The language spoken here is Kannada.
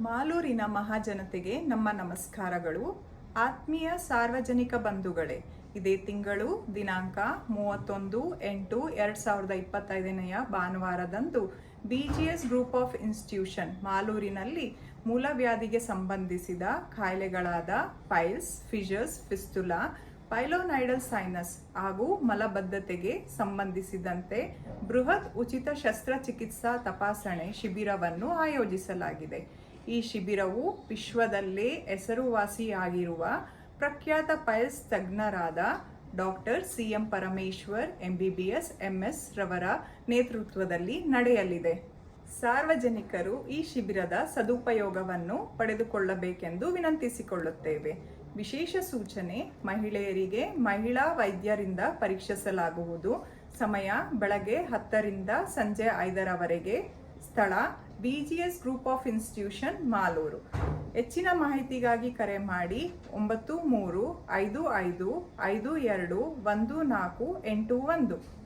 ಮಾಲೂರಿನ ಮಹಾಜನತೆಗೆ ನಮ್ಮ ನಮಸ್ಕಾರಗಳು. ಆತ್ಮೀಯ ಸಾರ್ವಜನಿಕ ಬಂಧುಗಳೇ, ಇದೇ ತಿಂಗಳು ದಿನಾಂಕ ಮೂವತ್ತೊಂದು ಎಂಟು ಎರಡು ಸಾವಿರದ ಇಪ್ಪತ್ತೈದನೆಯ ಭಾನುವಾರದಂದು ಬಿಜಿಎಸ್ ಗ್ರೂಪ್ ಆಫ್ ಇನ್ಸ್ಟಿಟ್ಯೂಷನ್ ಮಾಲೂರಿನಲ್ಲಿ ಮೂಲವ್ಯಾಧಿಗೆ ಸಂಬಂಧಿಸಿದ ಕಾಯಿಲೆಗಳಾದ ಪೈಲ್ಸ್ ಫಿಜರ್ಸ್ ಫಿಸ್ತುಲಾ, ಪೈಲೋನೈಡಲ್ ಸೈನಸ್ ಹಾಗೂ ಮಲಬದ್ಧತೆಗೆ ಸಂಬಂಧಿಸಿದಂತೆ ಬೃಹತ್ ಉಚಿತ ಶಸ್ತ್ರಚಿಕಿತ್ಸಾ ತಪಾಸಣೆ ಶಿಬಿರವನ್ನು ಆಯೋಜಿಸಲಾಗಿದೆ. ಈ ಶಿಬಿರವು ವಿಶ್ವದಲ್ಲೇ ಹೆಸರುವಾಸಿಯಾಗಿರುವ ಪ್ರಖ್ಯಾತ ಪಲ್ಸ್ ತಜ್ಞರಾದ doctor C M Parameshwar, MBBS, MS ರವರ ನೇತೃತ್ವದಲ್ಲಿ ನಡೆಯಲಿದೆ. ಸಾರ್ವಜನಿಕರು ಈ ಶಿಬಿರದ ಸದುಪಯೋಗವನ್ನು ಪಡೆದುಕೊಳ್ಳಬೇಕೆಂದು ವಿನಂತಿಸಿಕೊಳ್ಳುತ್ತೇವೆ. ವಿಶೇಷ ಸೂಚನೆ, ಮಹಿಳೆಯರಿಗೆ ಮಹಿಳಾ ವೈದ್ಯರಿಂದ ಪರೀಕ್ಷಿಸಲಾಗುವುದು. ಸಮಯ, ಬೆಳಗ್ಗೆ ಹತ್ತರಿಂದ ಸಂಜೆ ಐದರವರೆಗೆ ಸ್ಥಳ BGS group of institution Malur. ಹೆಚ್ಚಿನ ಮಾಹಿತಿಗಾಗಿ ಕರೆ ಮಾಡಿ ಒಂಬತ್ತು ಮೂರು ಐದು ಐದು ಐದು ಎರಡು ಒಂದು ನಾಲ್ಕು ಎಂಟು ಒಂದು.